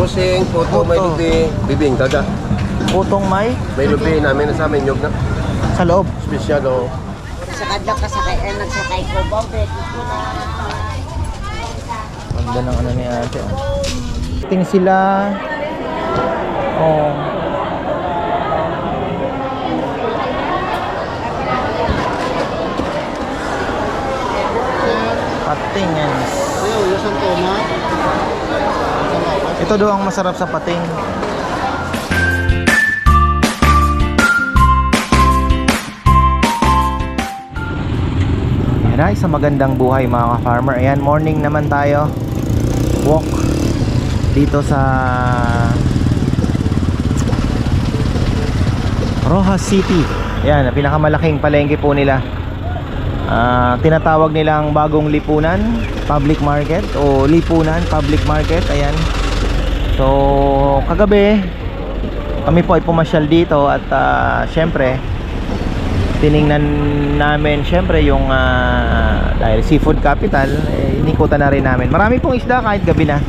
Busing, puto, may Puto. lubi, bibing, daga. Putong may May lubi namin na sa amin, nyog na. sa loob. Special, oh. Sa kadlok ka sakay, eh, nagsakay ko, bombe, ko na. Ganda ng ano ni ate. ah. Ting sila. Oh. Patingens. Ito daw ang masarap sa pating. Yan ay, sa magandang buhay mga ka-farmer. Ayan, morning naman tayo. Walk dito sa Rojas City. Ayan, pinakamalaking palengke po nila. Ah, tinatawag nilang bagong lipunan, public market o lipunan, public market. Ayan. So, kagabi kami po ay pumasyal dito at ah, syempre tiningnan namin syempre yung ah, dahil seafood capital eh, inikutan na rin namin. Marami pong isda kahit gabi na.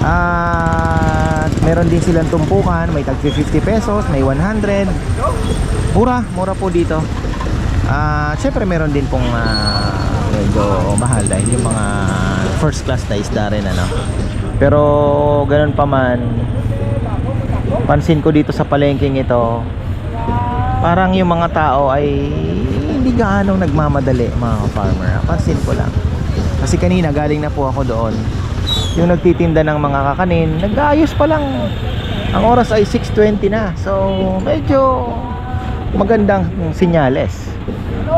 At meron din silang tumpukan may tag 50 pesos may 100 mura mura po dito. Ah, syempre meron din pong ah, medyo mahal dahil yung mga first class na isda rin ano pero ganun pa man pansin ko dito sa palengking ito parang yung mga tao ay hindi gaano nagmamadali mga farmer. Pansin ko lang. Kasi kanina galing na po ako doon. Yung nagtitinda ng mga kakanin nag-aayos pa lang. Ang oras ay 6.20 na. So medyo magandang sinyales.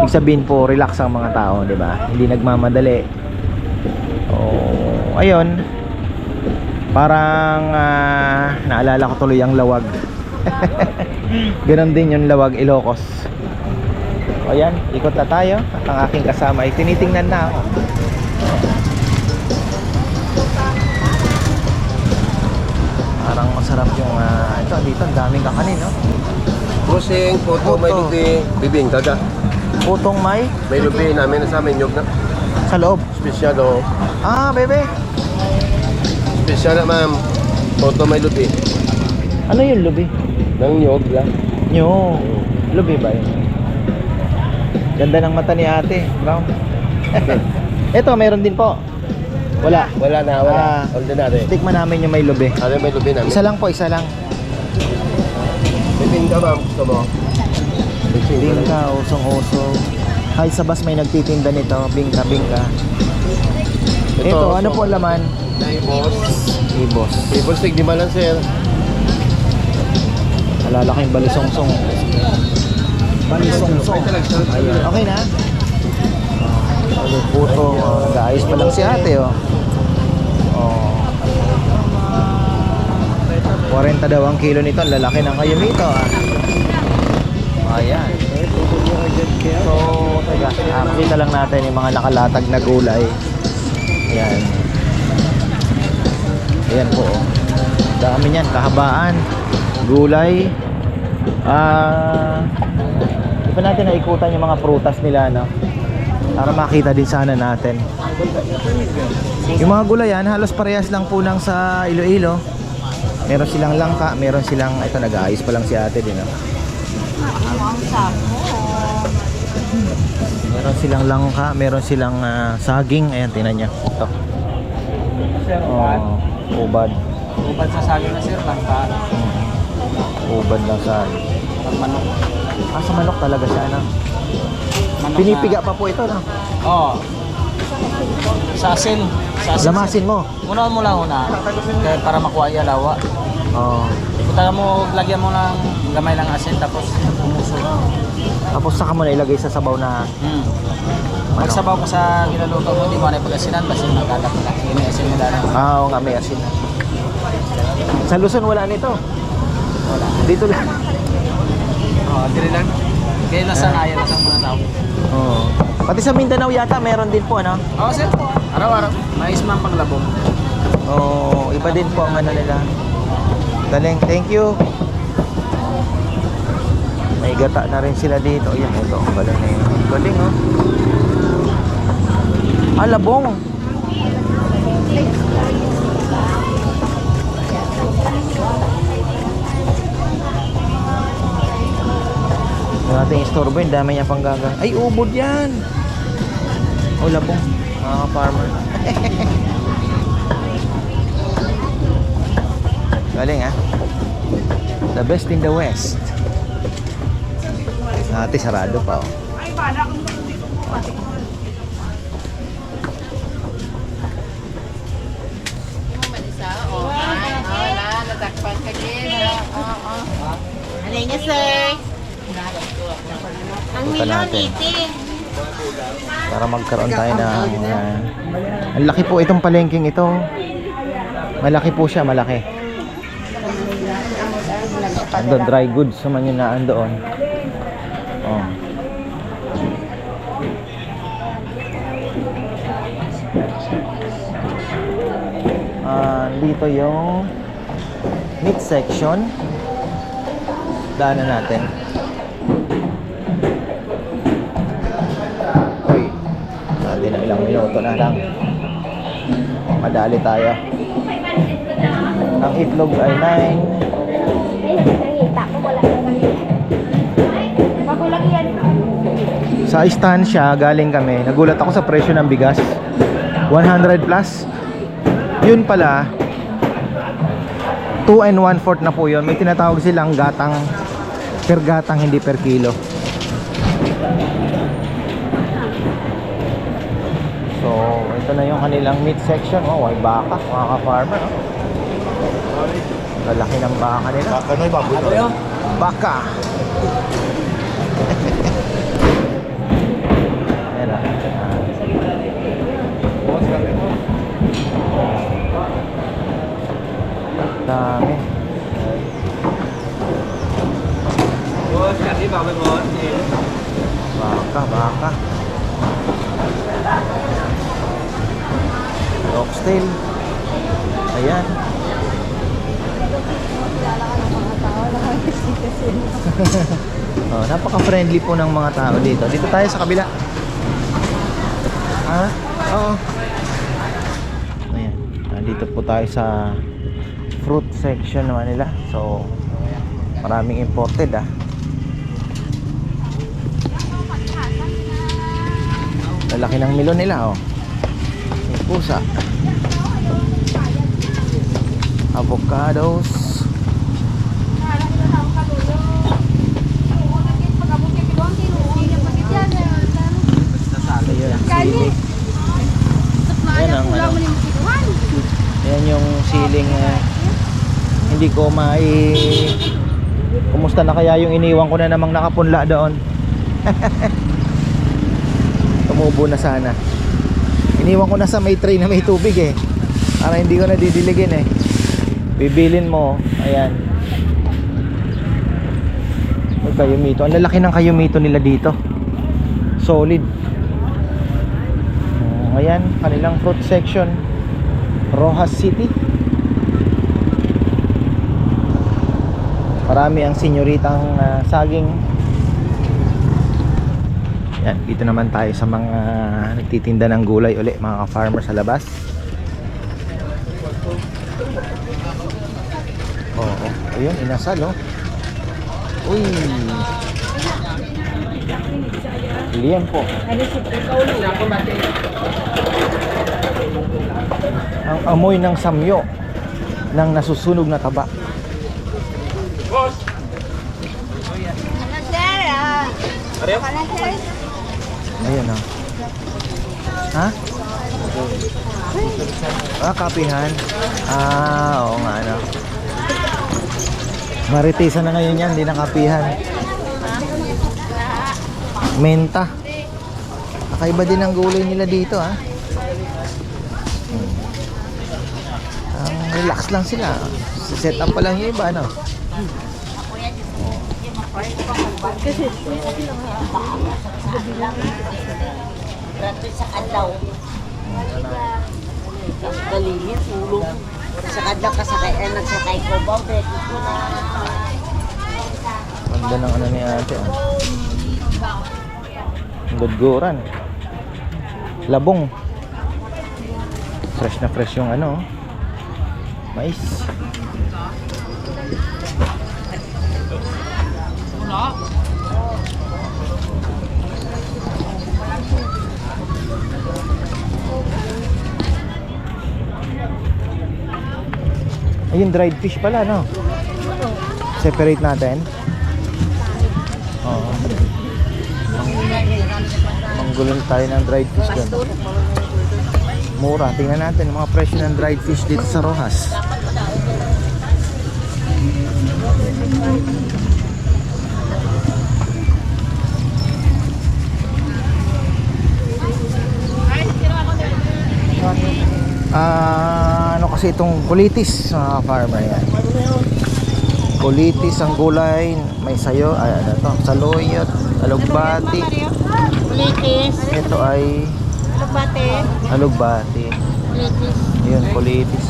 Ibig sabihin po relax ang mga tao di ba? Hindi nagmamadali. Oh ayun parang ah, naalala ko tuloy ang lawag Ganon din yung lawag Ilocos. O yan, ikot na tayo. At ang aking kasama ay tinitingnan na ako. Parang masarap yung ah, ito dito, ang daming kakanin, no? Busing, puto, may lubi, bibing, daga. Putong may May lubi namin na sa amin, na. sa loob. Special, oh. Ah, bebe. Special na, ma'am. Puto, may lubi. Ano yung lubi? Nang nyog lang. Nyo. Lubi ba yun? Ganda ng mata ni ate. Brown. ito, meron din po. Wala. Wala na, wala. Ah. Ordinary. Tikman namin yung may lubi. Ano may lubi namin? Isa lang po, isa lang. Bibing ka, ma'am. Gusto mo? Bingka, usong-usong. Kahit sa bus may nagtitinda nito, bingka, bingka. Ito, ano po ang laman? Ibos. Ibos. Ibos, tigdi ba lang, sir? Malalaking balisong-song. Balisong-song. Okay na? Ano puto, nag-aayos pa lang si ate, oh. Oh. 40 daw ang kilo nito, ang lalaki ng kayo nito, ah. Ayan. So, teka, ah, makita lang natin yung mga nakalatag na gulay. Ayan. Ayan po, oh. Dami niyan, kahabaan, gulay. Ah, di pa natin naikutan yung mga prutas nila, no? Para makita din sana natin. Yung mga gulayan, halos parehas lang po ng sa Iloilo. Meron silang langka, meron silang, ito nag-aayos pa lang si ate din, no? Meron silang langka, meron silang ah, saging. Ayan, tinan niya. Ito. Oh, ubad. Ubad sa saging na sir, langka, Ubad lang saging. pag manok. Ah, sa manok talaga siya, ano? manok Pinipiga pa po ito, no? Na, Oo. Sa asin. Sa asin. Lamasin mo. Muna mo lang una. Kaya para makuha yung lawa. Oh. Punta mo, lagyan mo ng gamay ng asin tapos umuso. Tapos saka mo na ilagay sa sabaw na Hmm. Pag sabaw ko sa ginaloto mo, hindi mo na ipag-asinan kasi nagkadap na. Ini asin mo lang. Ah, oo nga, may asin. Sa Luzon wala nito. Wala. Dito lang. Oo, dili lang. Kaya nasanayan na sa mga tao. Oo. Pati sa Mindanao yata meron din po, ano? Oo sir, araw-araw. Mais man panglabong. Oo, iba din po ang ano nila. Galing, thank you. May gata na rin sila dito. Ayan, ito. Ang galing na yun. Galing, oh. Ah, Alabong. Ito natin istorbo yun. Dami niya pang gaga. Ay, ubod yan. O, labong. Mga farmer. Galing ah. The best in the West. Ate, sarado pa oh. Ay, bala kung Ano niya, sir? Ang Punta milon, natin. Para magkaroon tayo ng... ah, ang laki po itong palengking ito. Malaki po siya, malaki. Ando, dry goods naman yun na andoon. Oh. Ah, dito yung meat section. Daanan natin. Uy, natin na ilang minuto na lang. Madali tayo. Ang itlog ay 9. Sa istansya, galing kami. Nagulat ako sa presyo ng bigas. 100 plus. Yun pala, 2 and 1 fourth na po yun. May tinatawag silang gatang per gatang, hindi per kilo. So, ito na yung kanilang meat section. Oh, ay baka, mga ka-farmer. Oh. Lalaki ng baka nila. Baka na baboy na. Baka. Ayan ah. Dami. Baka, baka. Oxtail. Ayan. oh, napaka-friendly po ng mga tao dito. Dito tayo sa kabila. Ha? Oo. Ayan. Nandito po tayo sa fruit section naman nila. So, maraming imported ah. Lalaki ng milon nila oh. May pusa. Avocados. Ayan ang ano. Ayan yung siling eh, hindi ko mai Kumusta na kaya yung iniwan ko na namang nakapunla doon? Tumubo na sana. Iniwan ko na sa may tray na may tubig eh. Para hindi ko na didiligin eh. Bibilin mo, ayan. May kayumito. Ang lalaki ng kayumito nila dito. Solid. Oh, ayan, kanilang fruit section. Rojas City. Marami ang senyoritang ah, saging. Yan, dito naman tayo sa mga nagtitinda ng gulay uli, mga ka-farmer sa labas. Oo, oh, ayun, inasal oh. Uy. Liempo. Ang amoy ng samyo ng nasusunog na taba. Ayun oh. Ha? Ah, kapihan. Ah, oo nga ano. Maritisan na ngayon yan, hindi na kapihan. Menta. Kakaiba din ang gulay nila dito ha. Ang relax lang sila. Set up pa lang yung iba, ano? Grabe sa kadlaw. Ang galinit, ulong. Sa kadlaw kasakay, eh, nagsakay ko ba? Beto na. Ganda ng ano ni ate. ah. Ang Gudguran. Labong. Fresh na fresh yung ano. Mais. Ayun, dried fish pala, no? Separate natin. Oo. Manggulong tayo ng dried fish doon. Mura. Tingnan natin mga presyo ng dried fish dito sa Rojas. Ah, ano kasi itong kulitis mga farmer yan. Kulitis ang gulay, may sayo, ay ano to, saloyot, alugbati. Litis. Ito ay Lubate. alugbati. Litis. Yun, kulitis.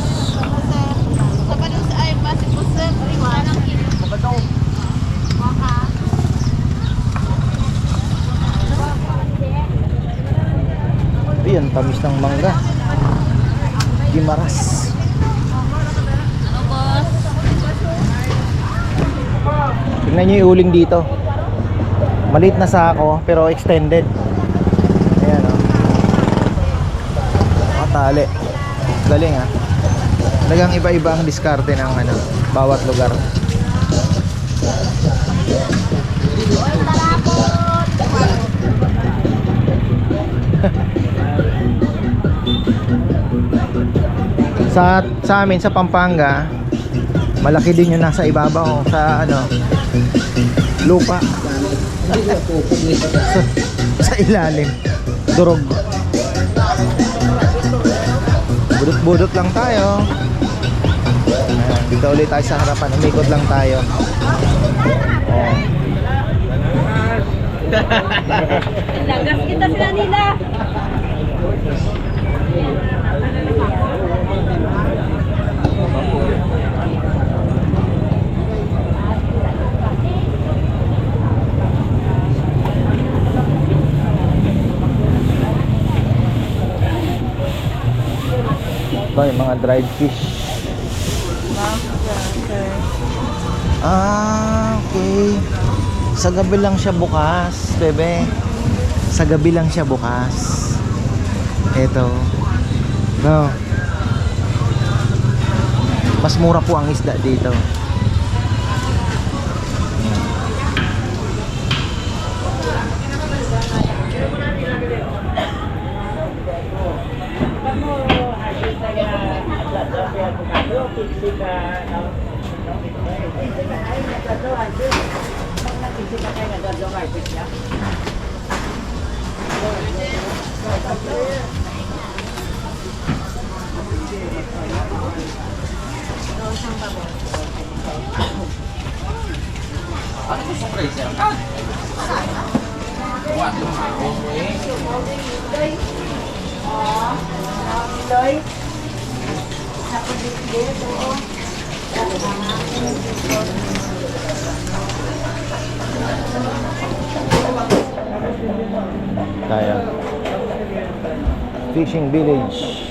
Ayun, tamis ng mangga. Gimaras. Tingnan nyo yung uling dito. Maliit na sako, pero extended. Ayan o. Makatali. Galing ha. Talagang iba-iba ang diskarte ng ano, bawat lugar. Sa sa amin sa Pampanga malaki din yung nasa ibabaw sa ano lupa. Sa, sa ilalim. Durog. Budot-budot lang tayo. Dito ulit tayo sa harapan. Umikot lang tayo. Lagas kita sila nila. Ito yung mga dried fish. Ah, okay. Sa gabi lang siya bukas, bebe. Sa gabi lang siya bukas. Ito. No. Mas mura po ang isda dito. Ano ko sukre siya? Kan? Buat yung mga kong eh. Oh, nang iloy. Tayo. Fishing village.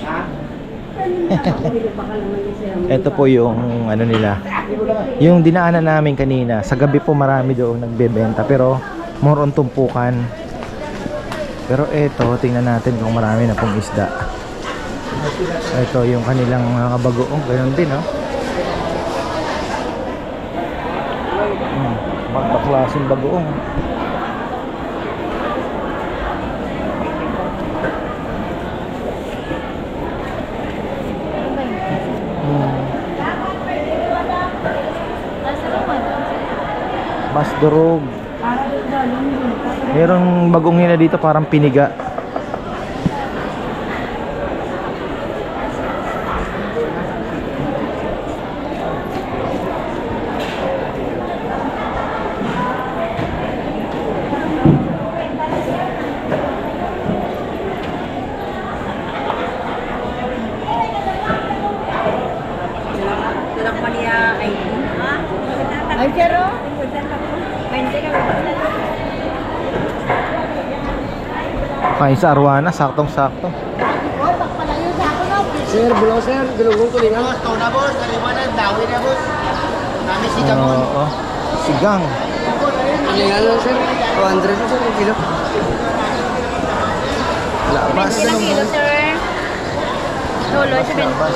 Ito po yung ano nila. Yung dinaanan namin kanina. Sa gabi po marami doon nagbebenta pero more on tumpukan. Pero ito, tingnan natin kung marami na pong isda. Ito yung kanilang mga bagoong. Ganun din, no? Hmm, Magbaklaseng bagoong. Hmm. Basdurog. Merong bagong nila dito parang piniga. Ay, pero? Mente ka Kain sa arwana, saktong-sakto. Sir, bulang sir. Gulungong tulingan. Boss, tao na boss. Kalimanan, dawi na boss. Nami si Oo. sigang. Palingan lang sir. 200 sir, kilo. Labas. Ilang kilo, sir? Lolo, sabihin. Labas.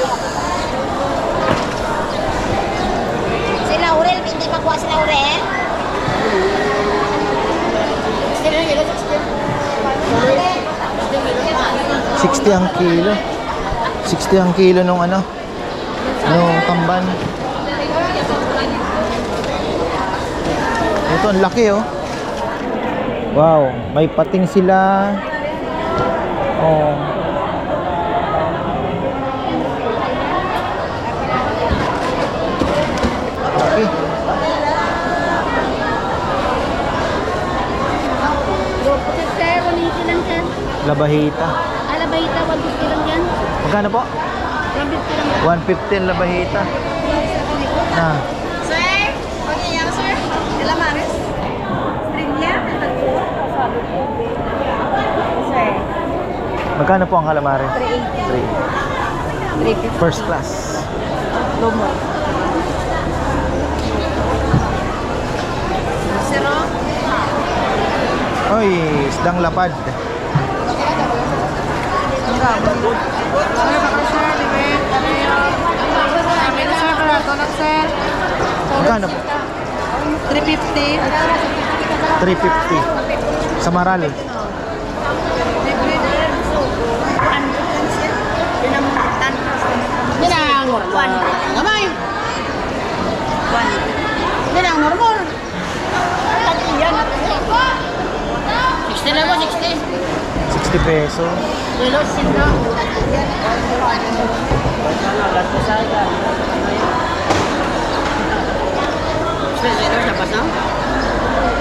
Si Laurel, hindi makuha si Laurel? Ilang kilo, 60 ang kilo. 60 ang kilo nung ano? Nung tamban. Ito ang laki oh. Wow, may pating sila. Oh. Laki. Sir, 180 lang, sir. Labahita. Alabahita, 150 lang yan. Magkano po? 150 lang. 150 ang labahita. Na. Sir, okay yan, sir. Maris? String yan. Sir, Magkano po ang calamari? 380. 3. First class. Lomo. Zero. Oy, isdang lapad. Magkano po? 350. 350. Sa Maral. Ginang mormor. Gamay. Ginang mormor. Yan. 60 na mo, 60. 60 pesos. Kilo, sino?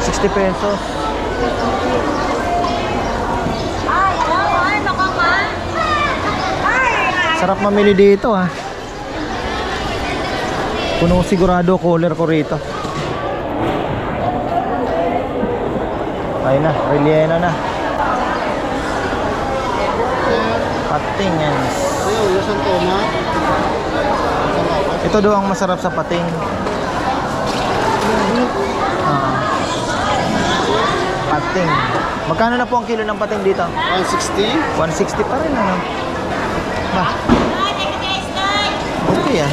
60 pesos. Sarap mamili dito ha. Puno sigurado cooler ko rito. Ayun na, relleno na. Patingens. Ayaw, lasang toma. Ito daw ang masarap sa pating. Ah. pating. Magkano na po ang kilo ng pating dito? 160. 160 pa rin ano. Ba? Okay ah.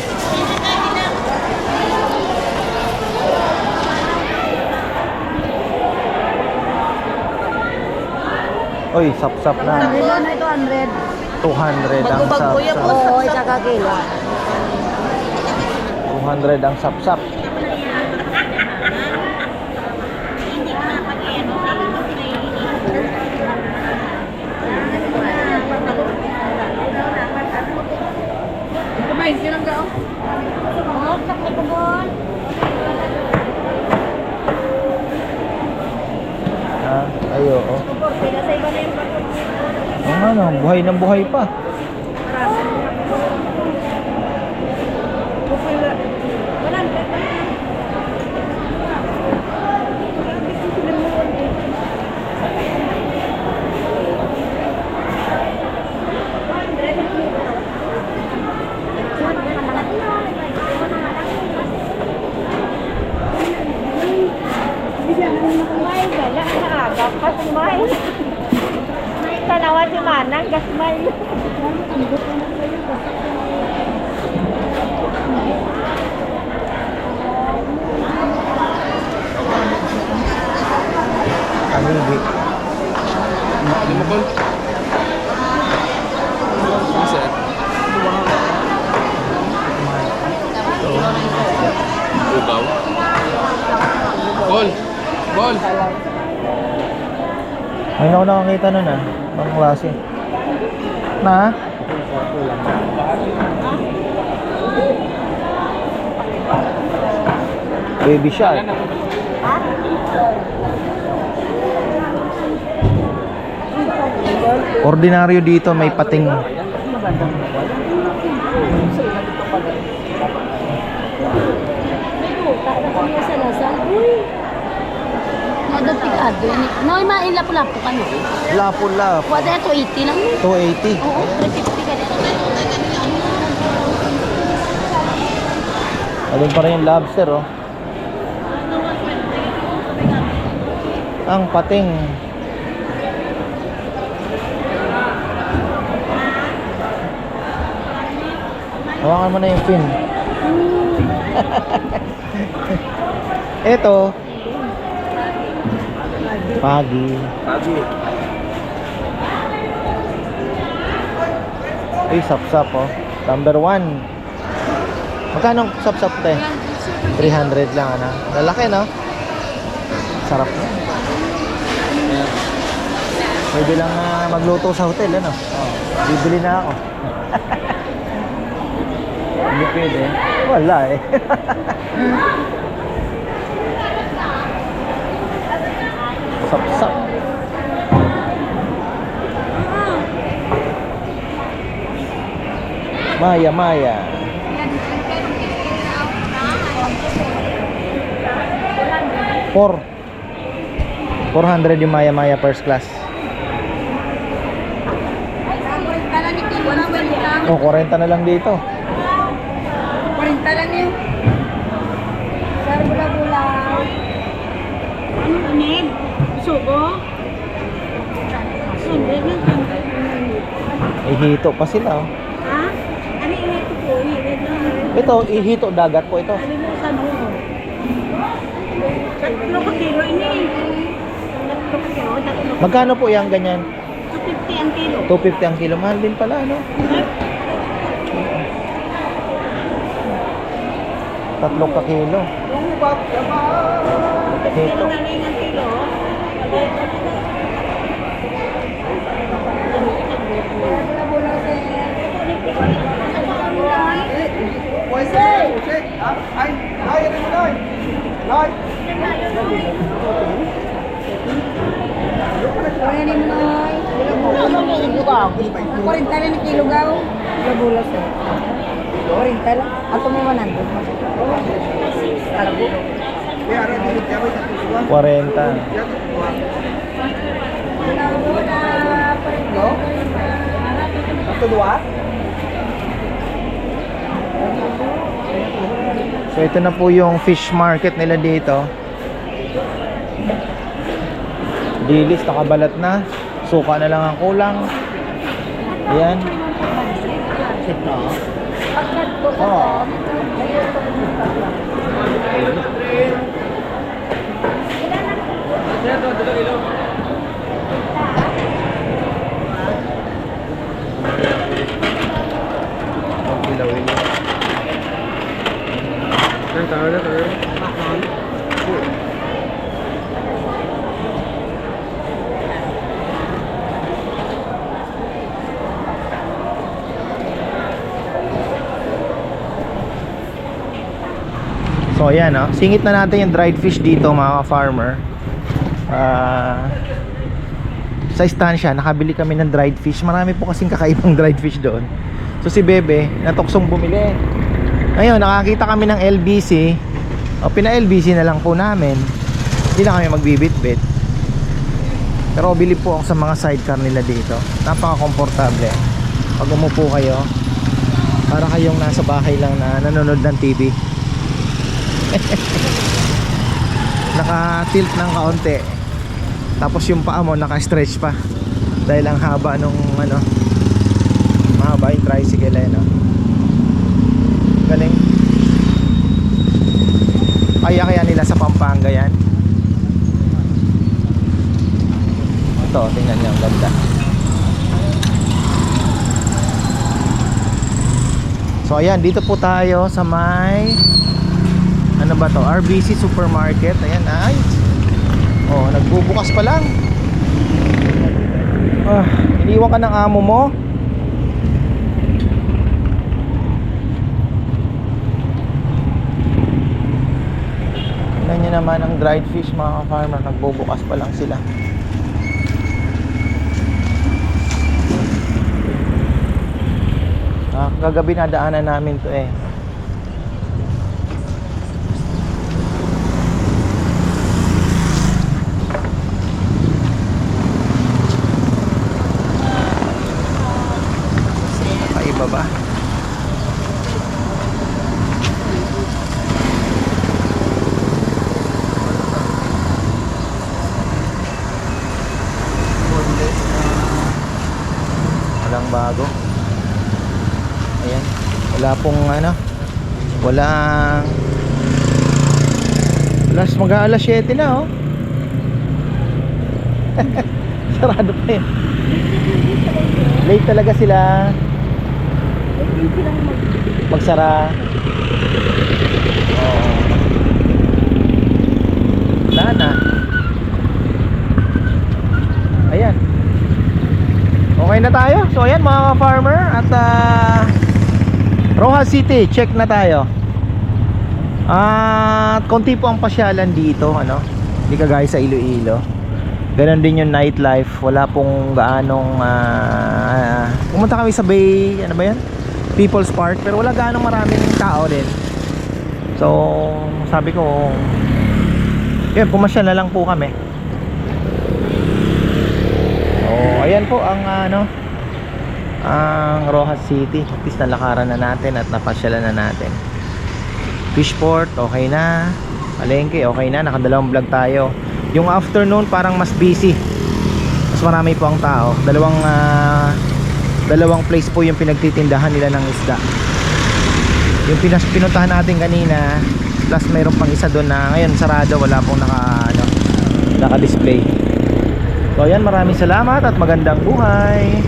Oy, sap-sap na. Kilo na ito, 100. 200 ang sap-sap. Oo, isa ka kilo. 200 ang sap-sap. Ah, ayo, oh. Oo nga no, buhay ng buhay pa. May wala na agap. Kasmay. Tanawa si Manang, kasmay. Kanigi. Limakol. Sir. Ubaw. Bol. Bol. Ngayon ako nakakita nun ah. Pang klase. Na? Baby shark. Ordinaryo dito may pating. Nadagtigado. No, main lapu-lapu ka no. Lapo-lap. Wala ito 80 lang. 280. Oo, 350 ka dito. Alin pa rin yung lobster oh. Ang pating. Hawakan mo na yung pin. Ito. Pagi. Pagi. Ay, sap-sap oh. Number one. Magkano sap-sap te? 300 lang ano. Lalaki no? Sarap na. Pwede lang ah, magluto sa hotel ano. Oh, bibili na ako. Hindi pwede. Wala eh. Sap-sap. Maya, Maya. Four. 400 yung Maya Maya first class. Oh, 40 na lang dito. 40 lang yun. Sir, bula-bula. Ano unin? Sugo? Sugo na Ihito pa sila. Oh. Ha? Ano yung ito po? Ito. Ito, ihito dagat po ito. Ano sa mo? Tatlo ka kilo ini. Tatlo ka kilo. Tatlo. Magkano po yung ganyan? 250 ang kilo. 250 ang kilo. Mahal din pala, no? Tatlo ka kilo. Kilo na lang ang kilo. Kurinta lang ni kilo gaw. Labulas eh. Kurinta lang. Ato may 100. 40. So ito na po yung fish market nila dito. Dilis, nakabalat na. Suka na lang ang kulang. Ayan. Oh. Ang tao na to. So ayan oh. Singit na natin yung dried fish dito mga farmer. Ah sa istansya, nakabili kami ng dried fish. Marami po kasing kakaibang dried fish doon. So si Bebe, natuksong bumili. Ngayon, nakakita kami ng LBC. O, pina-LBC na lang po namin. Hindi na kami magbibit-bit. Pero bili po ako sa mga sidecar nila dito. Napaka-komportable. Pag umupo kayo, para kayong nasa bahay lang na nanonood ng TV. Naka-tilt ng kaunti. Tapos yung paa mo naka-stretch pa. Dahil ang haba nung ano, mahaba yung tricycle eh, no? Galing. Kaya kaya nila sa Pampanga yan. Ito, tingnan nyo, ang ganda. So ayan, dito po tayo sa may ano ba to? RBC Supermarket. Ayan, ay. Oh, nagbubukas pa lang. Ah, iniwan ka ng amo mo. Tingnan nyo naman ang dried fish mga farmer Nagbubukas pa lang sila. Ah, kagabi na daanan namin to eh. Kakaiba ba? Wala pong ano walang alas mag alas 7 na oh. Sarado pa yun. Late talaga sila. Magsara. Oo. wala ayan. Okay na tayo. So ayan mga farmer at ah Rojas City check na tayo. At konti po ang pasyalan dito ano? Hindi kagaya sa Iloilo. Ganon din yung nightlife. Wala pong gaanong ah, pumunta kami sa Bay ano ba yan? People's Park. Pero wala gaanong maraming tao din. So sabi ko yun pumasyal na lang po kami. Oh, ayan po ang ano ang Rojas City. At least nalakaran na natin at napasyalan na natin. Fishport, okay na. Palengke, okay na. Nakadalawang vlog tayo. Yung afternoon parang mas busy. Mas marami po ang tao. Dalawang ah, dalawang place po yung pinagtitindahan nila ng isda. Yung pinas pinuntahan natin kanina, plus mayroon pang isa doon na ngayon sarado, wala pong naka ano, naka-display. So ayan, maraming salamat at magandang buhay.